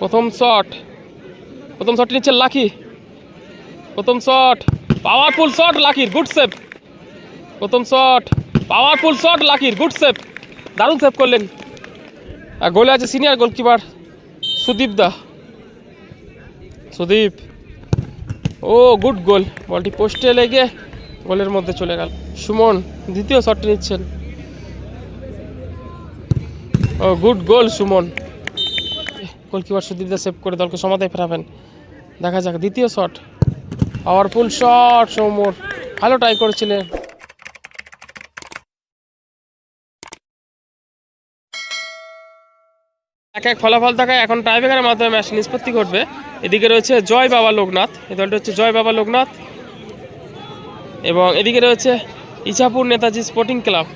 প্রথম শট। প্রথম শট নিচ্ছে লাকি। প্রথম শট পাওয়ারফুল শট লাকির গুড সেভ প্রথম শট পাওয়ারফুল শট লাকির গুড সেভ দারুণ সেভ করলেন। আর গোলে আছে সিনিয়র গোলকিপার সুদীপ দা। সুদীপ। ও গুড গোল বলটি পোস্টে লেগে গোলের মধ্যে চলে গেল। সুমন দ্বিতীয় শটটি নিচ্ছেন। ও good goal Suman. Goalkeeper Sudip da save করে দলকে সমাধায় ফেরাবেন দেখা যাক, দ্বিতীয় শট পাওয়ারফুল শট সৌমর ভালো ট্রাই করেছিলেন। এক এক ফলাফল থাকায় এখন টাইব্রেকারের মাধ্যমে ম্যাচ নিষ্পত্তি ঘটবে। এদিকে রয়েছে জয় বাবা লোকনাথ। এই দলটি হচ্ছে জয় বাবা লোকনাথ। এবং এদিকে রয়েছে ইছাপুর নেতাজি স্পোর্টিং ক্লাব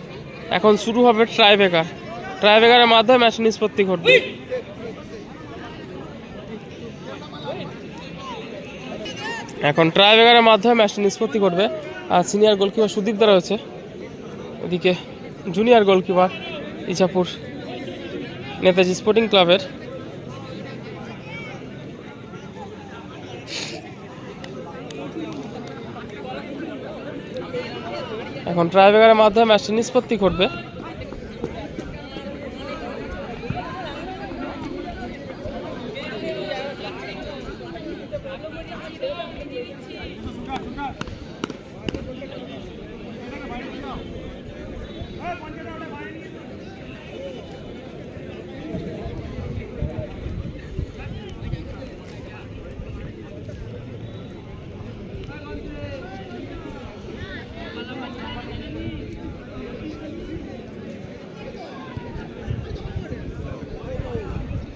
এখন শুরু হবে ট্রাইবেকার ট্রাইবেকারের মাধ্যমে ম্যাচ নিষ্পত্তি ঘটবে। এখন ট্রাইবেকারের মাধ্যমে ম্যাচ নিষ্পত্তি করবে। আর সিনিয়র গোলকিপার সুদীপ দা রয়েছে। ওদিকে junior goalkeeper Ichhapur, Netaji sporting ক্লাবের এখন ট্রাইবেকারের মাধ্যমে ম্যাচটি নিষ্পত্তি ঘটবে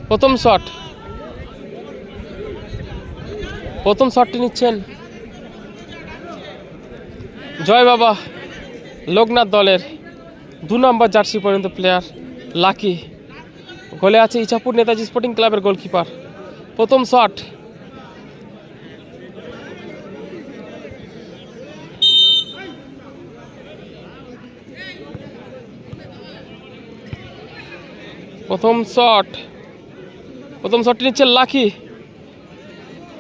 প্রথম শট প্রথম শটটি নিচ্ছেন। জয় বাবা, লোকনাথ দলের দু নম্বর জার্সি পর্যন্ত প্লেয়ার লাকি। গোলে আছে ইছাপুর নেতাজি স্পোর্টিং ক্লাবের গোলকিপার প্রথম শট প্রথম শট প্রথম শটটি নিচ্ছে লাকি।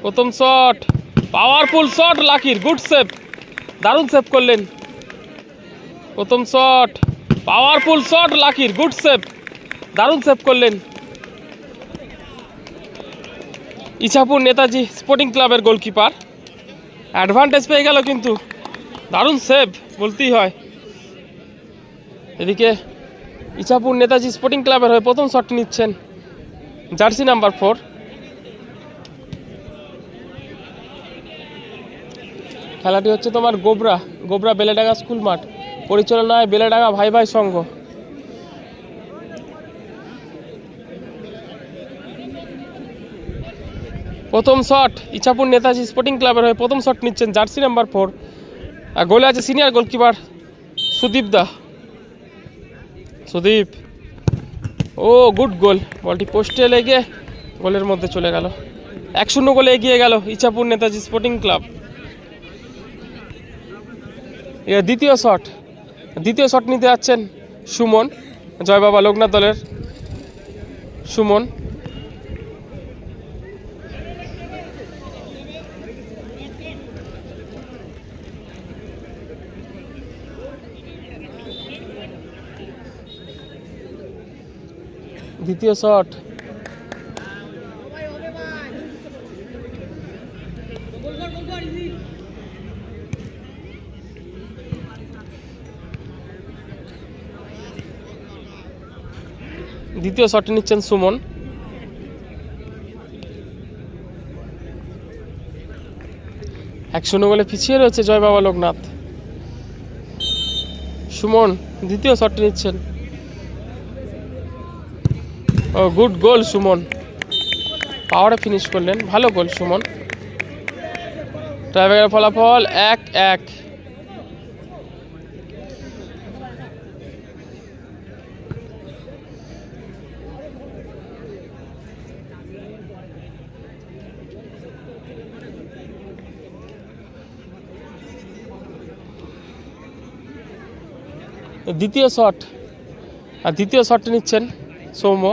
প্রথম শট পাওয়ারফুল শট লাকির গুড সেভ দারুণ সেভ করলেন। প্রথম শট পাওয়ারফুল শট লাকির গুড সেভ দারুণ সেভ করলেন। ইছাপুর নেতাজি স্পোর্টিং ক্লাবের গোলকিপার অ্যাডভান্টেজ পেয়ে গেল কিন্তু। দারুণ সেভ বলতেই হয়। এদিকে ইছাপুর নেতাজি স্পোর্টিং ক্লাবের হয়ে প্রথম শটটি নিচ্ছেন। জার্সি নাম্বার ফোর খেলাটি হচ্ছে তোমার গোবরা গোবরা বেলেডাঙ্গা স্কুল মাঠ। পরিচালনায় বেলেডাঙ্গা ভাই ভাই সংঘ। প্রথম শট ইছাপুর নেতাজি স্পোর্টিং ক্লাবের হয়ে প্রথম শট নিচ্ছেন জার্সি নাম্বার ফোর আর গোলে আছে সিনিয়র গোলকিপার সুদীপ দা। সুদীপ, ও গুড গোল বলটি পোস্টে লেগে গোলের মধ্যে চলে গেল। এক শূন্য গোলে এগিয়ে গেল ইছাপুর নেতাজি স্পোর্টিং ক্লাব দ্বিতীয় শট। দ্বিতীয় শট নিতে যাচ্ছেন সুমন জয় বাবা লোকনাথ দলের। সুমন। দ্বিতীয় শট। দ্বিতীয় শটটি নিচ্ছেন সুমন। এক শূন্য গোলে পিছিয়ে রয়েছে জয় বাবা লোকনাথ। সুমন দ্বিতীয় শটটি নিচ্ছেন। ও, গুড গোল সুমন। পাওয়ারে ফিনিশ করলেন। ভালো গোল সুমন। ট্রাইব্রেকার ফলাফল এক এক। দ্বিতীয় শট। আর দ্বিতীয় শটটি নিচ্ছেন সৌম্য।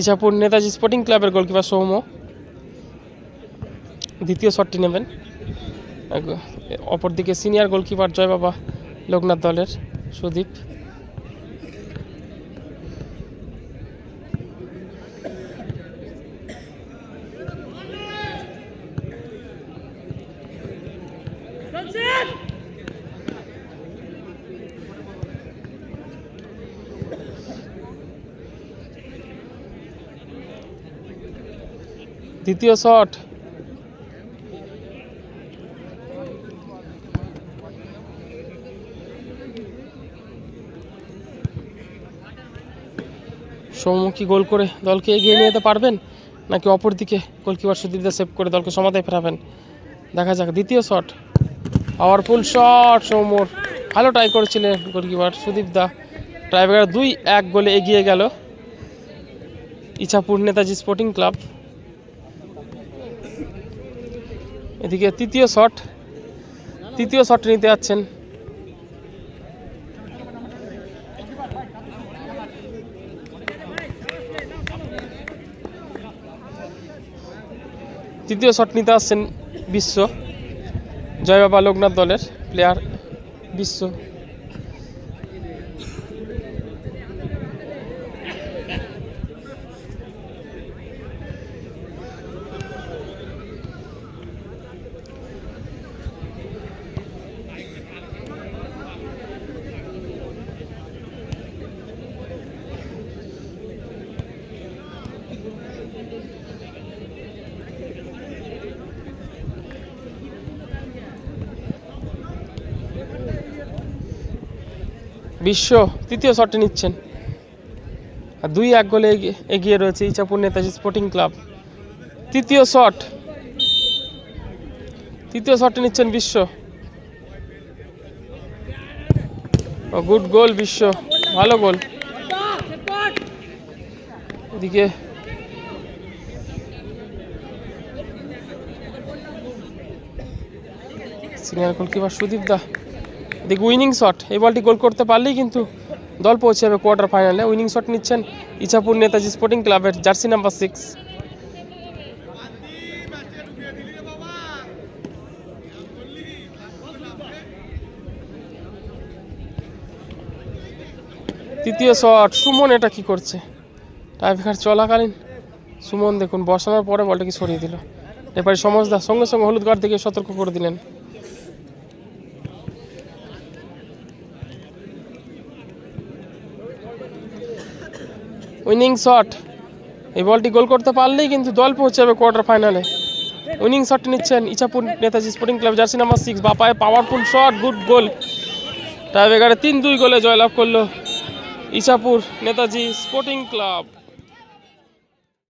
ইছাপুর নেতাজি স্পোর্টিং ক্লাবের গোলকিপার সৌম্য। দ্বিতীয় শটটি নেবেন। অপরদিকে সিনিয়র গোলকিপার জয়বাবা লোকনাথ দলের সুদীপ। দ্বিতীয় শট। সৌম্য কি গোল করে দলকে এগিয়ে নিয়ে যেতে পারবেন, নাকি অপর দিকে গোলকিপার সুদীপদা সেভ করে দলকে সমাধায় ফেরাবেন? দেখা যাক, দ্বিতীয় শট। পাওয়ারফুল শট সৌম্যর ভালো ট্রাই করেছিলেন গোলকিপার সুদীপদা ট্রাইব্রেকার দুই এক গোলে এগিয়ে গেল। ইছাপুর নেতাজি স্পোর্টিং ক্লাব এদিকে তৃতীয় শট। তৃতীয় শট নিতে যাচ্ছেন। তৃতীয় শট নিতে আসছেন বিশ্ব। জয়বাবা লোকনাথ দলের প্লেয়ার বিশ্ব। বিশ্ব তৃতীয় শটটি নিচ্ছেন। আর দুই এক গোলে এগিয়ে- রয়েছে ইচাপুর নেতাজি স্পোর্টিং ক্লাব। তৃতীয় শট। তৃতীয় শটটি নিচ্ছেন বিশ্ব। গুড গোল বিশ্ব। ভালো গোল। এদিকে সিনিয়র গোলকিপার সুদীপ দা। এদিকে উইনিং শট এই বলটি গোল করতে পারলেই কিন্তু দল পৌঁছে যাবে কোয়ার্টার ফাইনালে উইনিং শট নিচ্ছেন ইছাপুর নেতাজি স্পোর্টিং ক্লাবের জার্সি নাম্বার সিক্স তৃতীয় শট সুমন এটা কি করছে? টাইফার চলাকালীন। সুমন দেখুন, বসানোর পরে বলটাকে সরিয়ে দিল। এবারে সমজদা সঙ্গে সঙ্গে হলুদ কার্ড থেকে সতর্ক করে দিলেন। উইনিং শট এই বলটি গোল করতে পারলেই কিন্তু দল পৌঁছে যাবে কোয়ার্টার ফাইনালে উইনিং শট নিচ্ছেন Ichhapur Netaji sporting club jersey number six বাপায় powerful shot good goal টাইব্রেকারে তিন দুই গোলে জয়লাভ করল ইচ্ছাপুর নেতাজি স্পোর্টিং ক্লাব